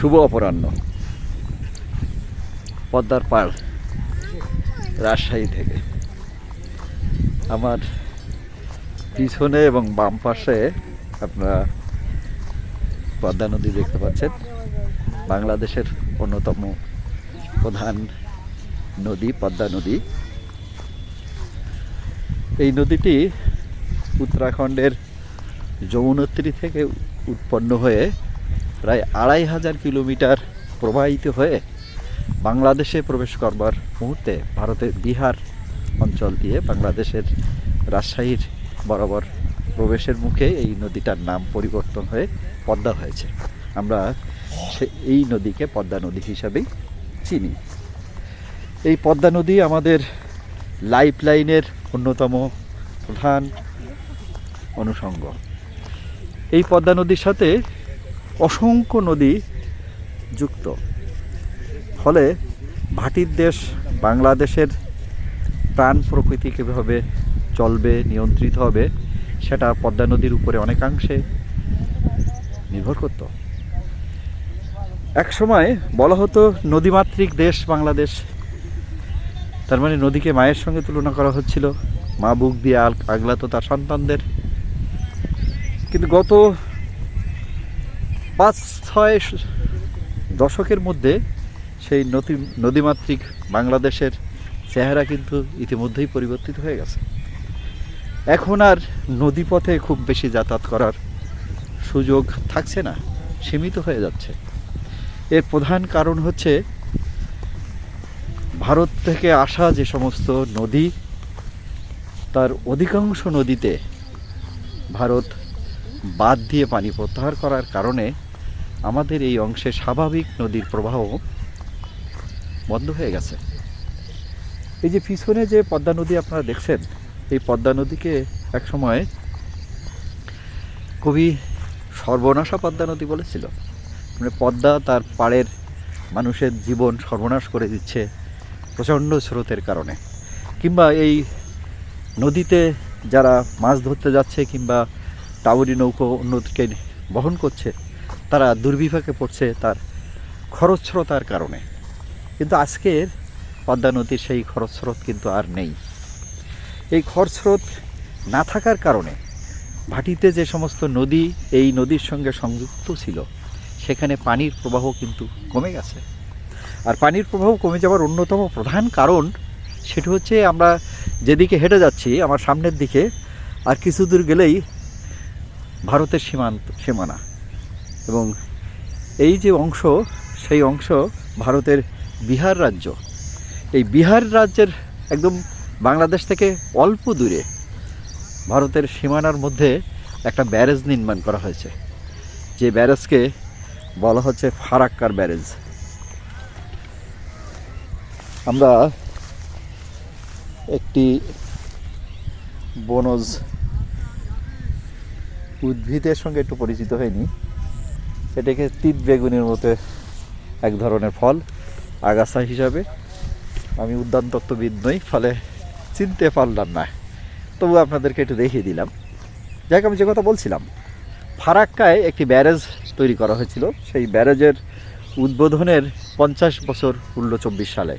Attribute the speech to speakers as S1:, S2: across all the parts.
S1: শুভ অপরাহ্ন। পদ্মার পাড় রাজশাহী থেকে। আমার পিছনে এবং বাম পাশে আপনারা পদ্মা নদী দেখতে পাচ্ছেন। বাংলাদেশের অন্যতম প্রধান নদী, পদ্মা নদী। এই নদীটি উত্তরাখণ্ডের যমুনোত্রী থেকে উৎপন্ন হয়ে প্রায় আড়াই হাজার কিলোমিটার প্রবাহিত হয়ে বাংলাদেশে প্রবেশ করবার মুহূর্তে ভারতের বিহার অঞ্চল দিয়ে বাংলাদেশের রাজশাহীর বরাবর প্রবেশের মুখে এই নদীটার নাম পরিবর্তন হয়ে পদ্মা হয়েছে। আমরা সে এই নদীকে পদ্মা নদী হিসাবেই চিনি। এই পদ্মা নদী আমাদের লাইফ লাইনের অন্যতম প্রধান অনুষঙ্গ। এই পদ্মা নদীর সাথে অসংখ্য নদী যুক্ত। ফলে ভাটির দেশ বাংলাদেশের প্রাণ প্রকৃতি কীভাবে চলবে, নিয়ন্ত্রিত হবে, সেটা পদ্মা নদীর উপরে অনেকাংশে নির্ভর করত। এক সময় বলা হতো, নদীমাতৃক দেশ বাংলাদেশ। তার মানে নদীকে মায়ের সঙ্গে তুলনা করা হচ্ছিল। মা বুক দিয়ে আগলাতো তার সন্তানদের। কিন্তু গত পাঁচ, ছয় দশকের মধ্যে সেই নদী, নদীমাতৃক বাংলাদেশের চেহারা কিন্তু ইতিমধ্যেই পরিবর্তিত হয়ে গেছে। এখন আর নদীপথে খুব বেশি যাতায়াত করার সুযোগ থাকছে না, সীমিত হয়ে যাচ্ছে। এর প্রধান কারণ হচ্ছে ভারত থেকে আসা যে সমস্ত নদী, তার অধিকাংশ নদীতে ভারত বাদ দিয়ে পানি প্রত্যাহার করার কারণে আমাদের এই অংশে স্বাভাবিক নদীর প্রবাহ বন্ধ হয়ে গেছে। এই যে পিছনে যে পদ্মা নদী আপনারা দেখছেন, এই পদ্মা নদীকে একসময় কবি সর্বনাশা পদ্মা নদী বলেছিল। মানে পদ্মা তার পাড়ের মানুষের জীবন সর্বনাশ করে দিচ্ছে প্রচণ্ড স্রোতের কারণে। কিংবা এই নদীতে যারা মাছ ধরতে যাচ্ছে কিংবা টাউরি নৌকো অন্যদিকে বহন করছে তারা দুর্বিপাকে পড়ছে তার খরস্রোতার কারণে। কিন্তু আজকের পদ্মা নদীর সেই খরস্রোত কিন্তু আর নেই। এই খরস্রোত না থাকার কারণে ভাটিতে যে সমস্ত নদী, এই নদীর সঙ্গে সংযুক্ত ছিল, সেখানে পানির প্রবাহ কিন্তু কমে গেছে। আর পানির প্রবাহ কমে যাওয়ার অন্যতম প্রধান কারণ সেটা হচ্ছে আমরা যেদিকে হেঁটে যাচ্ছি, আমার সামনের দিকে, আর কিছু দূর গেলেই ভারতের সীমান্ত, সীমানা। এবং এই যে অংশ, সেই অংশ ভারতের বিহার রাজ্য। এই বিহার রাজ্যের একদম বাংলাদেশ থেকে অল্প দূরে ভারতের সীমানার মধ্যে একটা ব্যারেজ নির্মাণ করা হয়েছে। যে ব্যারেজকে বলা হচ্ছে ফারাক্কার ব্যারেজ। আমরা একটি বনজ উদ্ভিদের সঙ্গে একটু পরিচিত হয়নি। এটাকে তিত বেগুনের মতো এক ধরনের ফল, আগাছা হিসাবে। আমি উদ্যান তত্ত্ববিদ নই, ফলে চিনতে পারলাম না। তবু আপনাদেরকে একটু দেখিয়ে দিলাম। যাক, আমি যে কথা বলছিলাম, ফারাক্কায় একটি ব্যারেজ তৈরি করা হয়েছিল। সেই ব্যারেজের উদ্বোধনের পঞ্চাশ বছর পূর্ণ চব্বিশ সালে।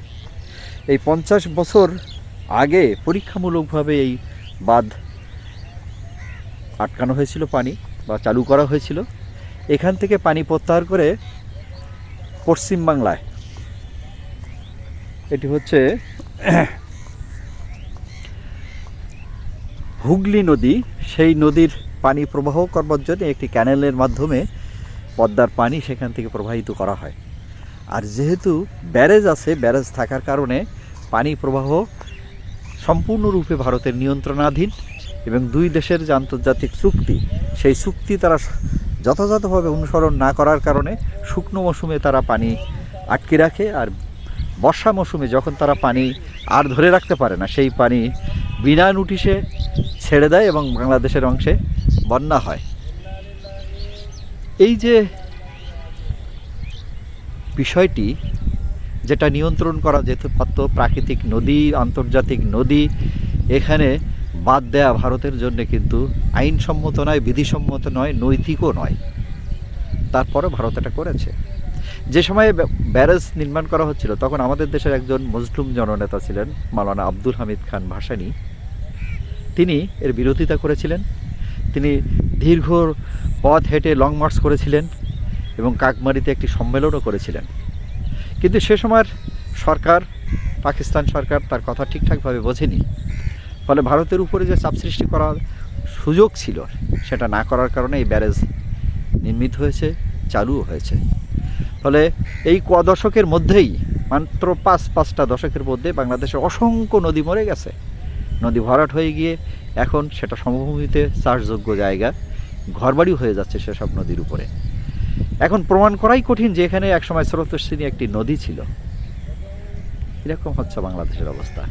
S1: এই পঞ্চাশ বছর আগে পরীক্ষামূলকভাবে এই বাঁধ আটকানো হয়েছিল, পানি বা চালু করা হয়েছিল। এখান থেকে পানি প্রত্যাহার করে পশ্চিম বাংলায়। এটি হচ্ছে হুগলি নদী। সেই নদীর পানি প্রবাহ করবার জন্য একটি ক্যানেলের মাধ্যমে পদ্মার পানি সেখান থেকে প্রবাহিত করা হয়। আর যেহেতু ব্যারেজ আছে, ব্যারেজ থাকার কারণে পানি প্রবাহ সম্পূর্ণরূপে ভারতের নিয়ন্ত্রণাধীন এবং দুই দেশের যে আন্তর্জাতিক চুক্তি, সেই চুক্তি তারা যথাযথভাবে অনুসরণ না করার কারণে শুকনো মৌসুমে তারা পানি আটকে রাখে আর বর্ষা মৌসুমে যখন তারা পানি আর ধরে রাখতে পারে না, সেই পানি বিনা নোটিশে ছেড়ে দেয় এবং বাংলাদেশের অংশে বন্যা হয়। এই যে বিষয়টি, যেটা নিয়ন্ত্রণ করা যেতে পারত, প্রাকৃতিক নদী, আন্তর্জাতিক নদী, এখানে বাদ দেয়া ভারতের জন্য কিন্তু আইনসম্মত নয়, বিধিসম্মত নয়, নৈতিকও নয়। তারপরে ভারত এটা করেছে। যে সময়ে ব্যা- ব্যারেজ নির্মাণ করা হচ্ছিল, তখন আমাদের দেশের একজন মজলুম জননেতা ছিলেন, মাওলানা আব্দুল হামিদ খান ভাসানি। তিনি এর বিরোধিতা করেছিলেন। তিনি দীর্ঘ পথ হেঁটে লং মার্চ করেছিলেন এবং কাকমারিতে একটি সম্মেলনও করেছিলেন। কিন্তু সে সময়ের সরকার, পাকিস্তান সরকার, তার কথা ঠিকঠাকভাবে বোঝেনি। ফলে ভারতের উপরে যে চাপ সৃষ্টি করার সুযোগ ছিল, সেটা না করার কারণে এই ব্যারেজ নির্মিত হয়েছে, চালুও হয়েছে। ফলে এই ক দশকের মধ্যেই, মাত্র পাঁচ, পাঁচটা দশকের মধ্যে বাংলাদেশের অসংখ্য নদী মরে গেছে। নদী ভরাট হয়ে গিয়ে এখন সেটা সমভূমিতে চাষযোগ্য জায়গা ঘরবাড়ি হয়ে যাচ্ছে সেসব নদীর উপরে। এখন প্রমাণ করাই কঠিন যে এখানে একসময় স্রোতস্বিনী একটি নদী ছিল। এরকম হচ্ছে বাংলাদেশের অবস্থা।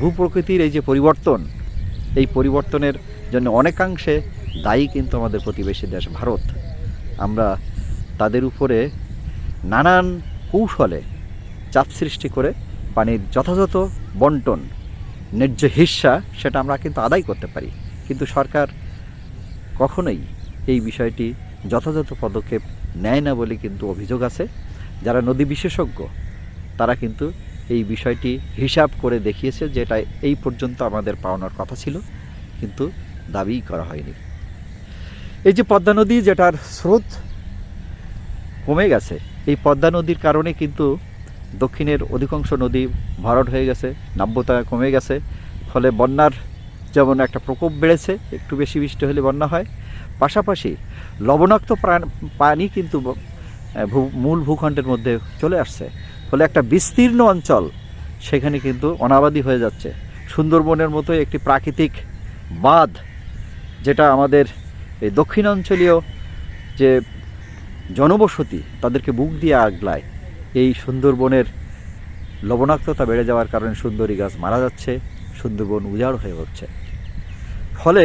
S1: ভূপ্রকৃতির এই যে পরিবর্তন, এই পরিবর্তনের জন্য অনেকাংশে দায়ী কিন্তু আমাদের প্রতিবেশী দেশ ভারত। আমরা তাদের উপরে নানান কৌশলে চাপ সৃষ্টি করে পানির যথাযথ বন্টন, ন্যায্য হিস্সা সেটা আমরা কিন্তু আদায় করতে পারি। কিন্তু সরকার কখনোই এই বিষয়টি যথাযথ পদক্ষেপ নেয় না বলে কিন্তু অভিযোগ আছে। যারা নদী বিশেষজ্ঞ, তারা কিন্তু এই বিষয়টি হিসাব করে দেখিয়েছে যেটা এই পর্যন্ত আমাদের পাওনার কথা ছিল, কিন্তু দাবিই করা হয়নি। এই যে পদ্মা নদী যেটার স্রোত কমে গেছে, এই পদ্মা নদীর কারণে কিন্তু দক্ষিণের অধিকাংশ নদী ভরাট হয়ে গেছে, নাব্যতা কমে গেছে, ফলে বন্যার যেমন একটা প্রকোপ বেড়েছে, একটু বেশি বৃষ্টি হলে বন্যা হয়। পাশাপাশি লবণাক্ত প্রাণ- পানি কিন্তু মূল ভূখণ্ডের মধ্যে চলে আসছে। ফলে একটা বিস্তীর্ণ অঞ্চল সেখানে কিন্তু অনাবাদী হয়ে যাচ্ছে। সুন্দরবনের মতো একটি প্রাকৃতিক বাঁধ, যেটা আমাদের এই দক্ষিণাঞ্চলীয় যে জনবসতি, তাদেরকে বুক দিয়ে আগলায়। এই সুন্দরবনের লবণাক্ততা বেড়ে যাওয়ার কারণে সুন্দরী গাছ মারা যাচ্ছে, সুন্দরবন উজাড় হয়ে উঠছে। ফলে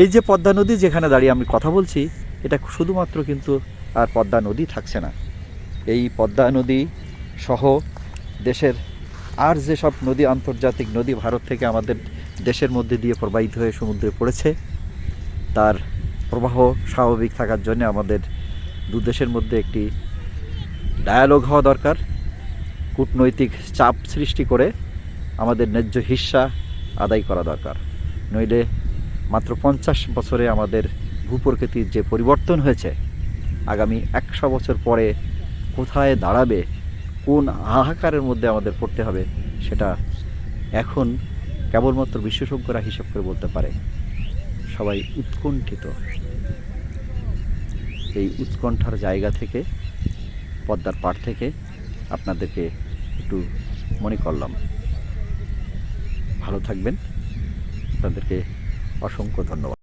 S1: এই যে পদ্মা নদী যেখানে দাঁড়িয়ে আমি কথা বলছি, এটা শুধুমাত্র কিন্তু আর পদ্মা নদী থাকছে না। এই পদ্মা নদী সহ দেশের আর যেসব নদী, আন্তর্জাতিক নদী ভারত থেকে আমাদের দেশের মধ্যে দিয়ে প্রবাহিত হয়ে সমুদ্রে পড়েছে, তার প্রবাহ স্বাভাবিক থাকার জন্য আমাদের দু দেশের মধ্যে একটি ডায়ালগ হওয়া দরকার, কূটনৈতিক চাপ সৃষ্টি করে আমাদের ন্যায্য হিস্সা আদায় করা দরকার। নইলে মাত্র পঞ্চাশ বছরে আমাদের ভূপ্রকৃতির যে পরিবর্তন হয়েছে, আগামী একশো বছর পরে কোথায় দাঁড়াবে কোন হাহাকারের মধ্যে আমাদের পড়তে হবে সেটা এখন কেবলমাত্র বিশেষজ্ঞরা হিসাব করে বলতে পারে। সবাই উৎকণ্ঠিত। এই উৎকণ্ঠার জায়গা থেকে, পদ্মার পাড় থেকে আপনাদেরকে একটু মনে করলাম। ভালো থাকবেন। আপনাদেরকে অসংখ্য ধন্যবাদ।